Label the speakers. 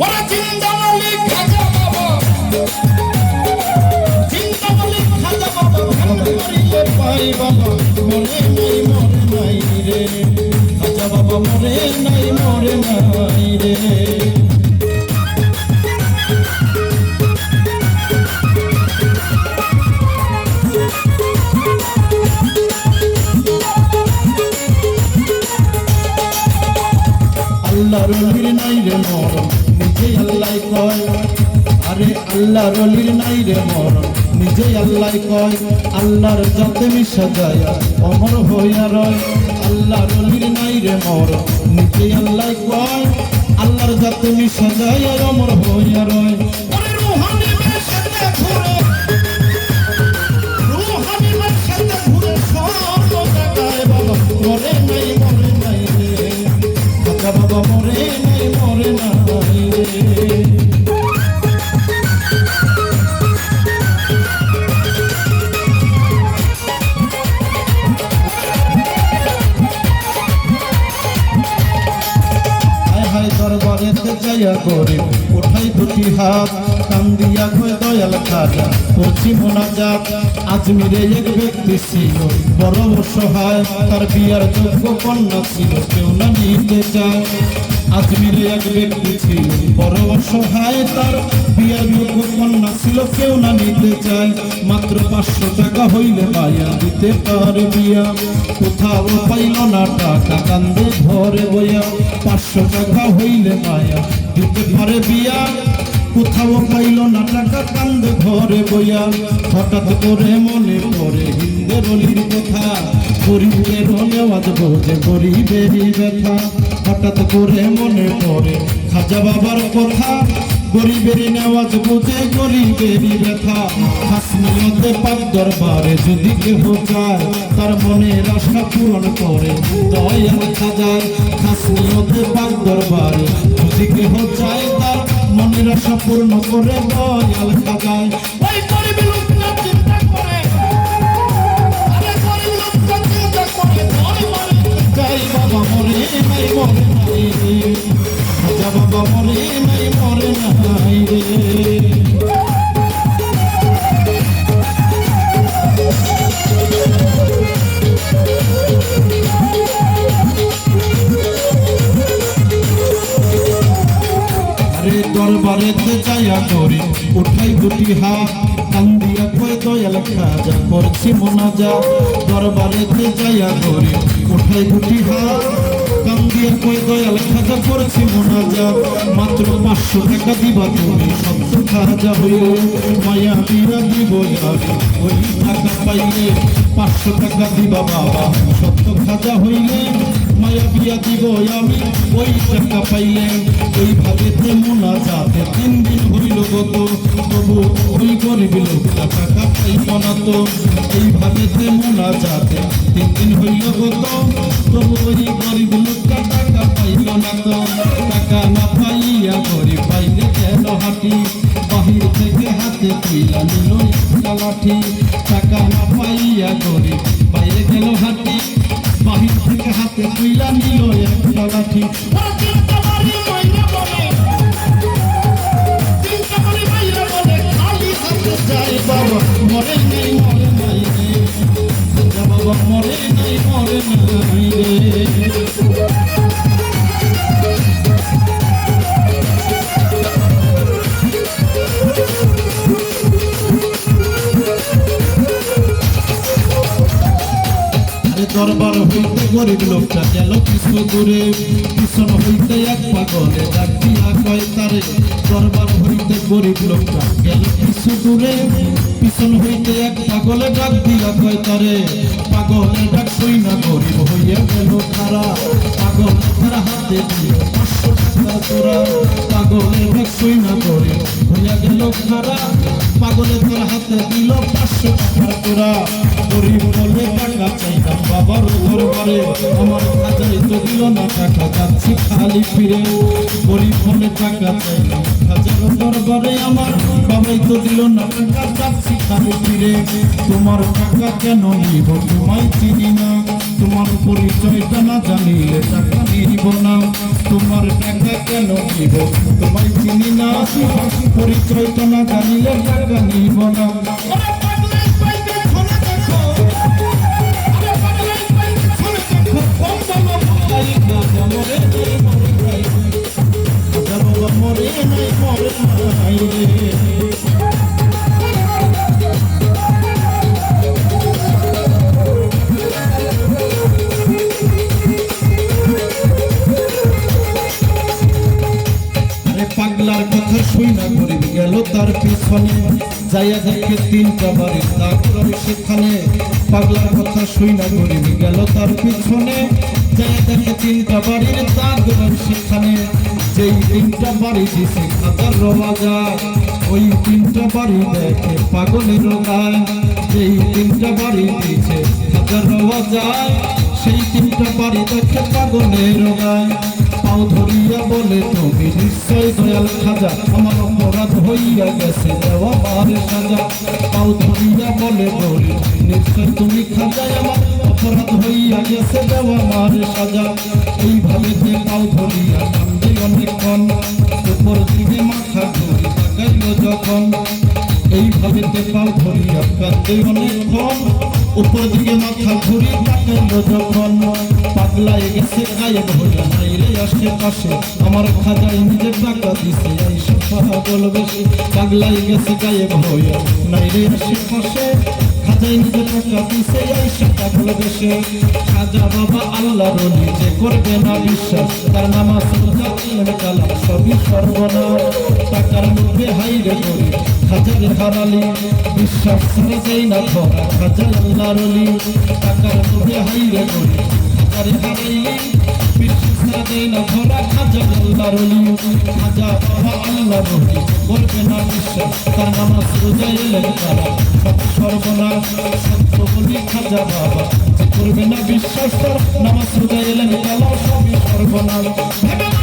Speaker 1: ওরা চিন্তা মালিক খাজা বাবা চিন্তা মালিক খাজা বাবা বাবা মরে নাই মরে নাই রে আল্লাহ রলির নাই রে মর নিজে আল্লাহ কয়। আরে আল্লাহ রলির নাই রে মর নিজে আল্লাহ কয়। আল্লাহর যাতে মিশা যায়, অমর হইয়া রয়। আল্লাহ রলির নাই রে মর নিজে আল্লাহ কয়। আল্লাহর যাতে মিশা যায় অমর হইয়া রয়। হাত কান্দিয়া কয় দয়াল খাজা। করছি মোনাজাত আজমিরে এক ব্যক্তি ছিল। বড় অসহায়, তার বিয়ার যোগ্য কন্যা ছিল। কেউ না নিতে চায়, আজমিরে এক ব্যক্তি ছিল। বড় অসহায়, তার বিয়ার যোগ্য কন্যা ছিল। কেউ না নিতে চায়, মাত্র পাঁচশো টাকা হইলে মায়া দিতে পারে বিয়া। কোথাও পাইল না টাকা, কান্দে ঘরে বইয়া। পাঁচশো টাকা হইলে মায়া দিতে পারে বিয়া। কোথাও পাইল না টাকা কান্দে ঘরে বইয়া। হঠাৎ করে মনে পড়ে হিন্দের অলির কথা। গরিবের নেওয়াজ বোঝে গরিবেরই ব্যথা। হঠাৎ করে মনে পড়ে খাজা বাবার কথা। গরিবেরই নেওয়াজ বুঝে গরিবেরই ব্যথা। হাসমিয়তে পাক দরবারে যদি কেহ চায় তার মনের আশা পূরণ করে দয়াল খাজার। হাসমিয়তে পাক দরবারে যদি কেহ চায় তার মনের আশা পূর্ণ করে দয়াল কাজায় ওই গরিব লোকটা চিন্তা করে। আরে গরিব লোকটা চিন্তা করে। মরে মরে যাই বাবা, মরে নাই মরে নাই রে। বাবা, মরে নাই মরে নাই রে। দরবারেতে যাইয়া করে উঠাই দুটি হাত কান্দিয়া কই দয়াল খাজা, করছি মোনাজা। দরবারেতে যাইয়া করে উঠাই দুটি হাত কান্দিয়া কই দয়াল খাজা, করছি মোনাজা। মাত্র পাঁচশো টাকা দিবা তুমি সত্য খাজা হইলে, মায়া বিরা দিব ওই টাকা পাইলে পাঁচশো টাকা দিবা বাবা সত্য খাজা হইলে। মায়া বিয়া দিব আমি। ওই টাকা পাইলে ওইভাবে তেমনা যাতে তিন দিন হইল গত। তবু ওই গরিব লোকটা টাকা পাইব না তো। এইভাবে তেমনা যাতে তিন দিন হইল গত। তবু ওই গরিব লোকটা টাকা পাইল না তো। টাকা না পাইয়া গরিব পাইলে কেন হাঁটি? বাহির থেকে হাতে তুইলা নিল লাঠি। টাকা না পাইয়া গরিব বাইরে গেল হাঁটি? হাতে কইলা নিল একটা লাঠি ওরা চিন্তা মারি দরবার হইতে গরিব লোকটা গেল কিছু দূরে। পিছন হইতে এক পাগলে ডাক দিয়া কয়, তারে দরবার হইতে গরিব লোকটা গেল কিছু দূরে। পিছন হইতে এক পাগলে ডাক দিয়া কয়, তারে পাগলে ডাক কই না গরিব হইয়া গেল তারা পাগল তার হাতে দিয়ে। পাঁচশো টাকা না গরিব হইয়া গেল পাগলে তার হাতে দিল পাঁচশো টাকা তোরা। গরিব বলে টাকা চাইতাম বাবার দরবারে। আমার খাজাই তো দিল না টাকা, যাচ্ছি খালি ফিরে। গরিব বলে টাকা চাইতাম খাজার দরবারে। আমার বাবাই তো দিল না টাকা, যাচ্ছি খালি ফিরে। তোমার টাকা কেন নিব, তোমায় চিনি না। পরিচয়টা না জানিলে টাকা নিব না। তোমার টাকা কেন নিব? তোমায় চিনি না পরিচয়টা না জানিলে টাকা নিব না। মরে নাই মরে নাই। পাগলার কথা শুই না গরিব গেল তার পিছনে। যাইয়া দেখে তিনটা বাড়ি তারপর সেখানে। পাগলার কথা শুই না গরিব গেল তার পিছনে। যাইয়া দেখে তিনটা বাড়ির তারপর সেখানে। যেই তিনটা বাড়ি দিছে খাতার রোজা, ওই তিনটা বাড়ি দেখে পাগলের গায় যেই তিনটা বাড়ি দিছে খাতার রোজা, সেই তিনটা বাড়ি দেখে পাগলের গায় পাও ধরিয়া বলে, তুমি নিশ্চয় দয়াল খাজা আমার অপরাধ হইয়া গেছে, দেওয়া মারে সাজা। পাও ধরিয়া বলে বলি নিশ্চয় তুমি খাজায় আমার অপরাধ হইয়া গেছে, দেওয়া মারে সাজা। এইভাবে যে পাও ধরিয়া কান্দি অনেকক্ষণ উপর দিকে মাথা ঘুরি তাকাইল যখন। এইভাবে পাও ধরিয়া কান্দে অনেকক্ষণ উপর দিকে মাথা ঘুরি তাকাইল যখন। পাগলায় গেছে গায়ে ভোলা নাই রে আশেপাশে আমার খাজাই নিজের টাকা দিছে এই পাগল বেশি পাগলায় গেছে গায়ে ভোলা নাই রে আশেপাশে খাজাই নিজের টাকা দিছে এই পাগল বেশি খাজা বাবা আল্লাহ রলি যে করবে না বিশ্বাস তার নামাজ রোজা ইলম কালাম সবই সর্বনা টাকার মধ্যে হাইরে করি খাজার হারালি বিশ্বাস ছেড়ে যাই না ধরা খাজা আল্লাহ টাকার মধ্যে হাইরে করি খাজার হারাইলি বিশ্বাস ছেড়ে যাই না ধরা খাজা আল্লাহ রলি খাজা বাবা আল্লাহ রলি করবে না বিশ্বাস তার নামাজ রোজা ইলম কালাম সব সর্বনাশ, সত্য বলি খাজা বাবা। করবে তার